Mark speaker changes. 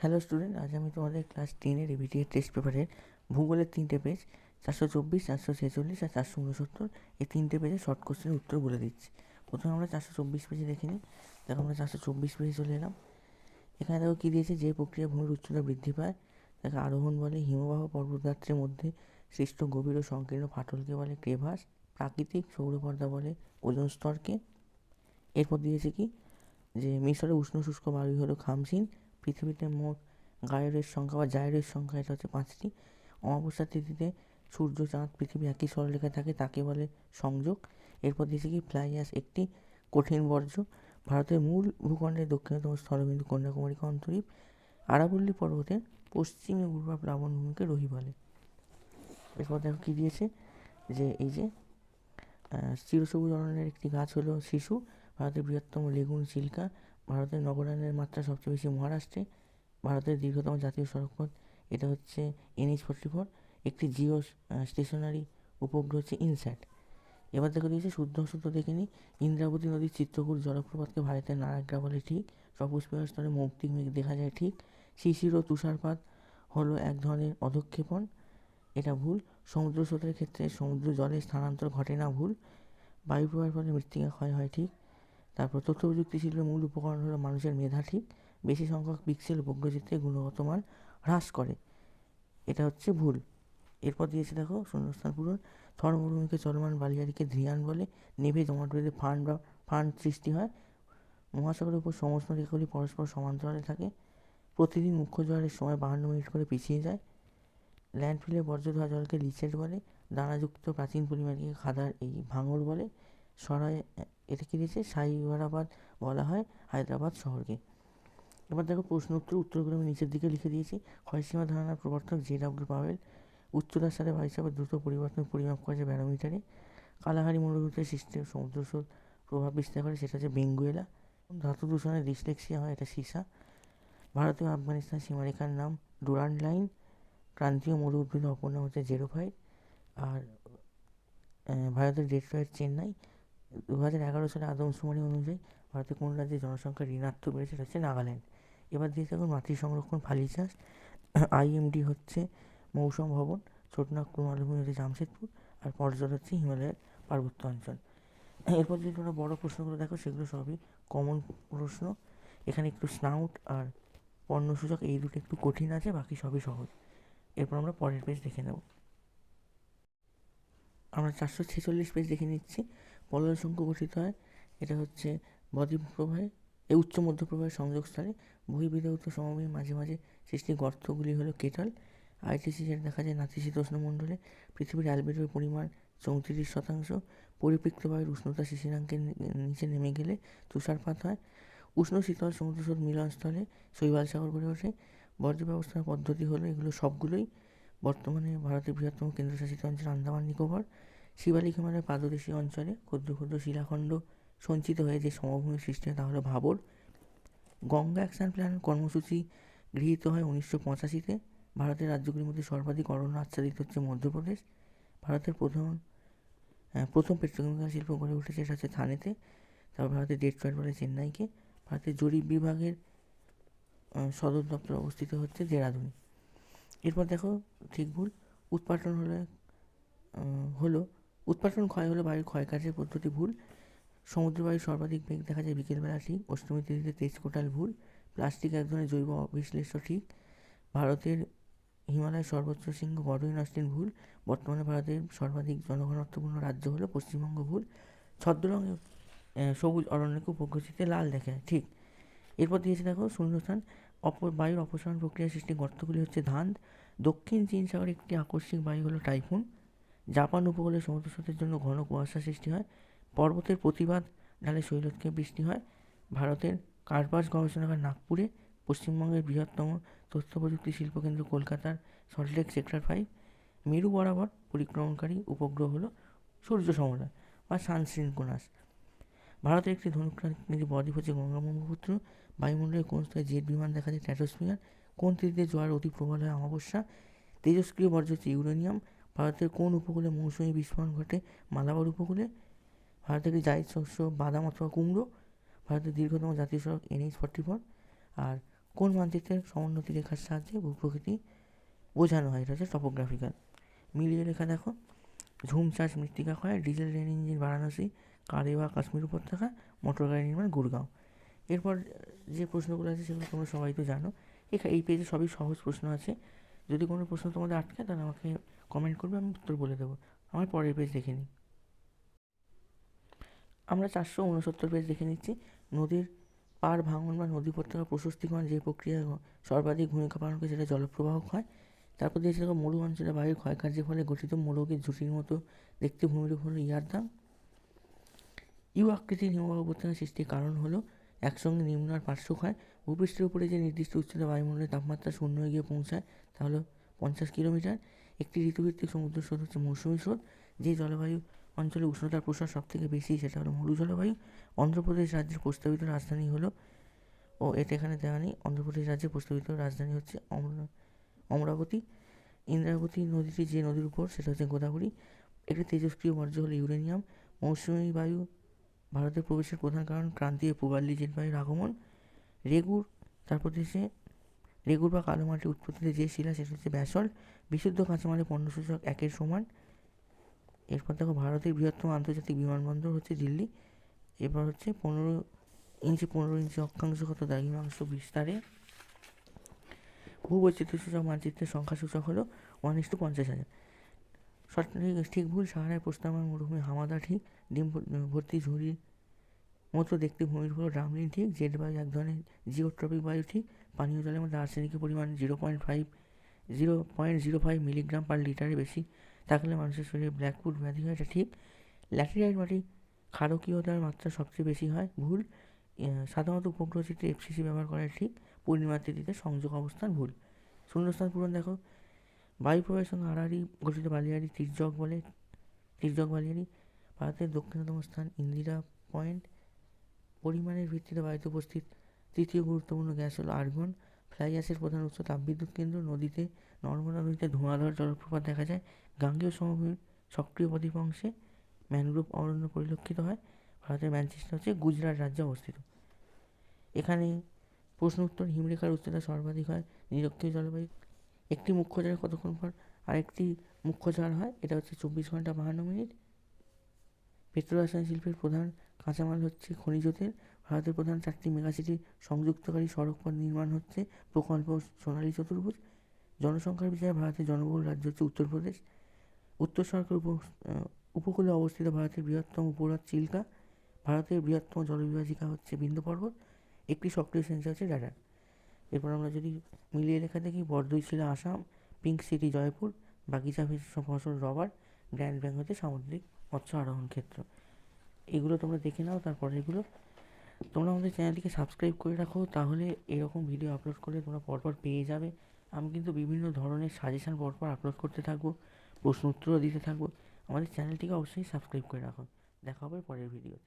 Speaker 1: Hello student আজ আমি তোমাদের ক্লাস টেনের এবিটিএ টেস্ট পেপারের ভূগোলের তিনটে পেজ চারশো চব্বিশ, চারশো ছেচল্লিশ আর চারশো উনসত্তর এই তিনটে পেজে শর্ট কোশ্চেনের উত্তর বলে দিচ্ছি। প্রথমে আমরা চারশো চব্বিশ পেজে দেখে নিই। দেখো আমরা চারশো চব্বিশ পেজে চলে এলাম। এখানে দেখো কী দিয়েছে? যে প্রক্রিয়া ভূমির উচ্চতা বৃদ্ধি পায়, তাকে আরোহণ বলে, হিমবাহ পর্বতগাত্রের মধ্যে সৃষ্ট গভীর ও সংকীর্ণ ফাটলকে বলে, ক্রেভাস, প্রাকৃতিক সৌরপর্দা বলে, ওজন স্তরকে। এরপর দিয়েছে কি? যে মিশরে উষ্ণ শুষ্ক বায়ু হলো খামসিন পৃথিবীতে মোট গায়রের সংখ্যা বা জায়রের সংখ্যা এটা হচ্ছে পাঁচটি। অমাবস্যার তিথিতে সূর্য, চাঁদ, পৃথিবী একই সরলরেখায় থাকে, তাকে বলে সংযোগ। এরপর দিয়েছে কি? প্লাইয়াস একটি কঠিন বর্জ্য। ভারতের মূল ভূখণ্ডের দক্ষিণতম স্থলবিন্দু কন্যাকুমারীকে অন্তরীপ। আরাবল্লী পর্বতের পশ্চিমে উর্বর প্লাবনভূমিকে রহি বলে। এরপর দেখো কী দিয়েছে? যে এই যে চিরসবুজ অরণ্যের একটি গাছ হলো শিশু। ভারতের বৃহত্তম লেগুন চিল্কা ভারতের নগরায়নের মাত্রা সবচেয়ে বেশি মহারাষ্ট্রে, ভারতের দীর্ঘতম জাতীয় সড়কপথ এটা হচ্ছে এনএইচ ফোর্টি ফোর একটি জিও স্টেশনারি উপগ্রহ হচ্ছে ইনস্যাট এবার দেখো, দিয়েছে শুদ্ধ অশুদ্ধ দেখে নিই। ইন্দ্রাবতী নদীর চিত্রকূট জলপ্রপাতকে ভারতের নারাগ্রা বলে ঠিক সপুষ্পীয় স্তরে মৌক্তিক মেঘ দেখা যায় ঠিক। শিশির ও তুষারপাত হলো এক ধরনের অধক্ষেপণ, এটা ভুল। সমুদ্র স্রোতের ক্ষেত্রে সমুদ্র জলে স্থানান্তর ঘটে না, ভুল। বায়ু প্রবাহের ফলে মৃত্তিকা ক্ষয় হয় ঠিক। তারপর তথ্য প্রযুক্তি শিল্পের মূল উপকরণ হলো মানুষের মেধা ঠিক, বেশি সংখ্যক পিক্সেল উপগ্রহচিত্রের গুণগত মান হ্রাস করে। এটা হচ্ছে ভুল। এরপর দিয়েছে দেখো, শূন্যস্থান পূরণ থর মরুভূমিকে চলমান বালিয়ারিকে ধ্রিয়ান বলে নেভে জমাট বেঁধে ফান্ড বা ফান্ড সৃষ্টি হয়। মহাসাগরের উপর সমস্ত রেখাগুলি পরস্পর সমান্তরালে থাকে। প্রতিদিন মুখ্য জোয়ারের সময় বাহান্ন মিনিট করে পিছিয়ে যায়। ল্যান্ডফিলে বর্জ্য ধোয়া জলকে লিচেট বলে, দানাযুক্ত প্রাচীন পরিমাণকে খাদার এই ভাঙর বলে সরাই এটা কী দিয়েছে? সাইবারাবাদ বলা হয় হায়দ্রাবাদ শহরকে। এবার দেখো প্রশ্ন উত্তর, উত্তরগুলো আমি নিচের দিকে লিখে দিয়েছি। ক্ষয়সীমা ধারণার প্রবর্তক জে ডাব্লিউ পাওয়েল উচ্চতার সাথে বায়ুচাপের দ্রুত পরিবর্তন পরিমাপ করেছে ব্যারোমিটারে। কালাহারি মরুভূমিতে সৃষ্টি সমুদ্র প্রভাব বিস্তার করে, সেটা হচ্ছে বেঙ্গুয়েলা। ধাতু দূষণে ডিসলেক্সিয়া হয়, এটা সীসা। ভারতীয় আফগানিস্তান সীমারেখার নাম ডুরান্ড লাইন। ক্রান্তীয় মরু উদ্ভিদের অপর নাম হচ্ছে জেরোফাইট। আর ভারতের ডেট্রয়েট চেন্নাই। দু হাজার এগারো সালে আদমশুমারি অনুযায়ী ভারতের কোন রাজ্যে জনসংখ্যা ঋণাত্মক বেড়েছে সেটা হচ্ছে নাগাল্যান্ড। এবার দিয়ে থাকুন মাতৃ সংরক্ষণ ফালি চাষ আইএমডি হচ্ছে মৌসুম ভবন ছোটনাগপুর মালভূমি হচ্ছে জামশেদপুর, আর পর্যট হচ্ছে হিমালয়ের পার্বত্য অঞ্চল। এরপর যদি তোমরা বড় প্রশ্নগুলো দেখো, সেগুলো সবই কমন প্রশ্ন। এখানে একটু স্নাউট আর পণ্যসূচক, এই দুটো একটু কঠিন আছে, বাকি সবই সহজ। এরপর আমরা পরের পেজ দেখে নেব। আমরা চারশো ছেচল্লিশ পেজ দেখে নিচ্ছি। পলল শঙ্কু গঠিত হয়। এটা হচ্ছে বদ্বীপ প্রবাহে এই উচ্চ মধ্য প্রবাহের সংযোগস্থলে বহির্বিধৌত সমভূমির মাঝে মাঝে সৃষ্টি গর্তগুলি হলো কেটল। আইটিসি যেটা দেখা যায় নাতিশীতোষ্ণ মণ্ডলে পৃথিবীর অ্যালবেডোর পরিমাণ চৌত্রিশ শতাংশ। পরিপৃক্ত বায়ুর উষ্ণতা শিশিরাঙ্কের নিচে নেমে গেলে তুষারপাত হয়। উষ্ণ শীতল সমুদ্র স্রোত মিলনস্থলে শৈবাল সাগর গড়ে ওঠে। বর্জ্য ব্যবস্থার পদ্ধতি হলো এগুলো সবগুলোই বর্তমানে ভারতের বৃহত্তম কেন্দ্রশাসিত অঞ্চল আন্দামান নিকোবর। শিবালিক পাদদেশীয় অঞ্চলে ক্ষুদ্র ক্ষুদ্র শিলাখণ্ড সঞ্চিত হয়ে যে সমভূমির সৃষ্টি হয় তা হলো ভাবর। গঙ্গা অ্যাকশন প্ল্যান কর্মসূচি গৃহীত হয় উনিশশো পঁচাশিতে। ভারতের রাজ্যগুলির মধ্যে সর্বাধিক অরণ্য আচ্ছাদিত হচ্ছে মধ্যপ্রদেশ। ভারতের প্রথম প্রথম পেট্রোকেমিক্যাল শিল্প গড়ে উঠেছে সেটা হচ্ছে থানেতে। তারপর ভারতের ডেট্রয়েট বলে চেন্নাইকে। ভারতের জরিপ বিভাগের সদর দপ্তর অবস্থিত হচ্ছে দেরাদুনে। এরপর দেখো, ঠিক ভুল। উৎপাটন হলে হলো উৎপাটন ক্ষয় হলো বায়ুর ক্ষয়কার্যের পদ্ধতি ভুল। সমুদ্র বায়ুর সর্বাধিক বেগ দেখা যায় বিকেলবেলা, ঠিক। অষ্টমী তিথিতে তেজ কোটাল ভুল। প্লাস্টিক এক ধরনের জৈব অবিশ্লেষ্য, ঠিক। ভারতের হিমালয়ের সর্বোচ্চ শৃঙ্গ গডইন অস্টিন ভুল। বর্তমানে ভারতের সর্বাধিক জনঘনত্বপূর্ণ রাজ্য হলো পশ্চিমবঙ্গ ভুল। ছদ্মরঙে সবুজ অরণ্যকে উপগ্রচিতে লাল দেখা যায় ঠিক। এরপর দিয়েছে দেখো শূন্যস্থান। অপর বায়ুর অপসারণ প্রক্রিয়া সৃষ্টি গর্তগুলি হচ্ছে ধান। দক্ষিণ চীন সাগরে একটি আকস্মিক বায়ু হলো টাইফুন। জাপান উপকূলে সমুদ্র স্রোতের জন্য ঘন কুয়াশা সৃষ্টি হয়, পর্বতের প্রতিবাদ ঢালে শৈলতকে বৃষ্টি হয়। ভারতের কার্পাস গবেষণাগার নাগপুরে পশ্চিমবঙ্গের বৃহত্তম তথ্য প্রযুক্তি শিল্পকেন্দ্র কলকাতার সল্টলেক সেক্টর ফাইভ মেরু বরাবর পরিক্রমণকারী উপগ্রহ হলো সূর্য সমুদায় বা সানসিনকোনাস ভারতের একটি ধনুকাকৃতি বদ্বীপ হচ্ছে গঙ্গা ব্রহ্মপুত্র। বায়ুমণ্ডলের কোন স্তরে জেট বিমান দেখা যায় ট্র্যাটোস্ফিয়ার কোন তিথিতে জোয়ার অতি প্রবল হয় অমাবস্যা? তেজস্ক্রিয় বর্জ্য হচ্ছে ইউরেনিয়াম। ভারতের কোন উপকূলে মৌসুমী বিস্ফোরণ ঘটে? মালাবার উপকূলে? ভারতের জায়দ শস্য, বাদাম অথবা কুমড়ো? ভারতের দীর্ঘতম জাতীয় সড়ক এনএইচ ফর্টি ফোর আর কোন মানচিত্রের সমোন্নতি রেখার সাহায্যে ভূপ্রকৃতি বোঝানো হয়? এটা হচ্ছে টপোগ্রাফিক্যাল মিলিয়ে লেখা দেখো। ঝুম চাষ মৃত্তিকা ক্ষয়, diesel rail engine Varanasi Karewa Kashmir উপত্যকা, মোটর গাড়ি নির্মাণ গুড়গাঁও এরপর যে প্রশ্নগুলো আছে সেগুলো তোমরা সবাই তো জানো। এই পেজে সবই সহজ প্রশ্ন আছে। যদি কোনো প্রশ্ন তোমাদের আটকে, তাহলে আমাকে কমেন্ট করবে, আমি উত্তর বলে দেবো। আমার পরের পেজ দেখে নিই। আমরা চারশো উনসত্তর পেজ দেখে নিচ্ছি। নদীর পাড় ভাঙন বা নদী উপত্যকা প্রশস্তিকরণ যে প্রক্রিয়া সর্বাধিক ভূমিকা পালন করে সেটা জলপ্রবাহ ক্ষয় তারপর দিয়েছে মরু অঞ্চলে বায়ুর ক্ষয়কার্যের ফলে গঠিত মোড়কের ঝুঁটির মতো দেখতে ভূমিরূপ হলো ইয়ারদাং ইউ আকৃতির হিমবাহ উপত্যকা সৃষ্টির কারণ হলো একসঙ্গে নিম্ন আর পার্শ্বক্ষয় ভূপৃষ্ঠের উপরে যে নির্দিষ্ট উচ্চতা বায়ুমণ্ডলের তাপমাত্রা শূন্য হয়ে গিয়ে পৌঁছায়, তা হলো পঞ্চাশ কিলোমিটার। একটি ঋতুভিত্তিক সমুদ্র স্রোত হচ্ছে মৌসুমী স্রোত, যে জলবায়ু অঞ্চলে উষ্ণতার প্রসার সব থেকে বেশি, সেটা হলো মরু জলবায়ু। অন্ধ্রপ্রদেশ রাজ্যের প্রস্তাবিত রাজধানী হলো, ও এটা এখানে দেওয়া নেই, অন্ধ্রপ্রদেশ রাজ্যের প্রস্তাবিত রাজধানী হচ্ছে অমরা- অমরাবতী। ইন্দ্রাবতী নদীটি যে নদীর উপর, সেটা হচ্ছে গোদাবরী। একটি তেজস্ক্রিয় বর্জ্য হলো ইউরেনিয়াম। মৌসুমী বায়ু ভারতে প্রবেশের প্রধান কারণ ক্রান্তীয় পূবালি জেট বায়ুর আগমন। রেগুর, তারপর দেশে রেগুর বা কালো মাটির উৎপত্তিতে যে শিলা, সেটা হচ্ছে ব্যাসল্ট বিশুদ্ধ কাঁচামালের পণ্যসূচক একের সমান। এরপর দেখো, ভারতের বৃহত্তম আন্তর্জাতিক বিমানবন্দর হচ্ছে দিল্লি। এরপর হচ্ছে পনেরো ইঞ্চি পনেরো ইঞ্চি অক্ষাংশগত দ্রাঘিমাংশ বিস্তারে। ভূবৈচিত্র্য সূচক মানচিত্রের সংখ্যা সূচক হলো ওয়ান ইস টু পঞ্চাশ হাজার। সঠিক, ঠিক ভুল, সাহারায় প্রস্তাবনা মরুভূমি হামাদা ঠিক ডিম ভর্তি ঝুড়ির মতো দেখতে ভূমির হলো ড্রামলিন ঠিক, জেট বায়ু এক ধরনের জিওট্রপিক বায়ু ঠিক, পানীয় জলের মধ্যে আর্সেনিকের পরিমাণ zero point five, zero point zero five milligram per লিটারের বেশি। থাকলে মানুষের শরীরে ব্ল্যাকউড ব্যাধি হয়, এটা ঠিক। ল্যাটেরাইট মাটি ক্ষারকীয়তার মাত্রা সবচেয়ে বেশি হয়, ভুল। সাধারণত উপগ্রহ চিত্রে এফসিসি ব্যবহার করা ঠিক। পূর্ণিমাতিথিতে সংযোগ অবস্থান ভুল। শূন্যস্থান পূরণ দেখো। বায়ু প্রবাহের সঙ্গে আড়াআড়ি গঠিত বালিয়াড়ি তির্যক বলে তির্যক বালিয়াড়ি, ভারতের দক্ষিণতম স্থান ইন্দিরা পয়েন্ট। পরিমাণের ভিত্তিতে বায়ুতে উপস্থিত তৃতীয় গুরুত্বপূর্ণ গ্যাস হলো আর্গন। ফ্লাই গ্যাসের প্রধান উৎস তাপবিদ্যুৎ কেন্দ্র। নদীতে নর্মদা নদীতে ধোঁয়াধর জলপ্রপাত দেখা যায়। গাঙ্গেয় সমভূমির সক্রিয় বদ্বীপ অংশে ম্যানগ্রোভ অরণ্য পরিলক্ষিত হয়। ভারতের ম্যানচেস্টার হচ্ছে গুজরাট রাজ্যে অবস্থিত। এখানে প্রশ্ন উত্তর হিমরেখার উচ্চতা সর্বাধিক হয় নিরক্ষীয় জলবায়ু। একটি মুখ্য ঝড়ে কতক্ষণ পর আরেকটি মুখ্য ঝড় হয়? এটা হচ্ছে চব্বিশ ঘণ্টা বাহান্ন মিনিট। পেট্রোরসায়ন শিল্পের প্রধান কাঁচামাল হচ্ছে খনিজ তেল। ভারতের প্রধান চারটি মেগাসিটি সংযুক্তকারী সড়কপথ নির্মাণ হচ্ছে প্রকল্প সোনালী চতুর্ভুজ। জনসংখ্যার বিচারে ভারতের জনবহুল রাজ্য হচ্ছে উত্তরপ্রদেশ উত্তর সরকার উপ উপকূলে অবস্থিত ভারতের বৃহত্তম উপহ্রদ চিল্কা। ভারতের বৃহত্তম জলবিভাজিকা হচ্ছে বিন্দু পর্বত। একটি সক্রিয় সেন্সার হচ্ছে রাডার। এরপর আমরা যদি মিলিয়ে লেখা দেখি, বরদই ছিল আসাম, পিঙ্ক সিটি জয়পুর, বাগিচা ফেস- ফসল রবার, গ্র্যান্ড ব্যাংক হচ্ছে সামুদ্রিক। মৎস্য আরোহণ ক্ষেত্র। এগুলো তোমরা দেখে নাও, তারপরে এগুলো তোমরা আমাদের চ্যানেলটিকে সাবস্ক্রাইব করে রাখো, তাহলে এরকম ভিডিও আপলোড করলে তোমরা পরপর পেয়ে যাবে। আমি কিন্তু বিভিন্ন ধরনের সাজেশান পরপর আপলোড করতে থাকব, প্রশ্ন উত্তরও দিতে থাকব। আমাদের চ্যানেলটিকে অবশ্যই সাবস্ক্রাইব করে রাখো। দেখা হবে পরের ভিডিওতে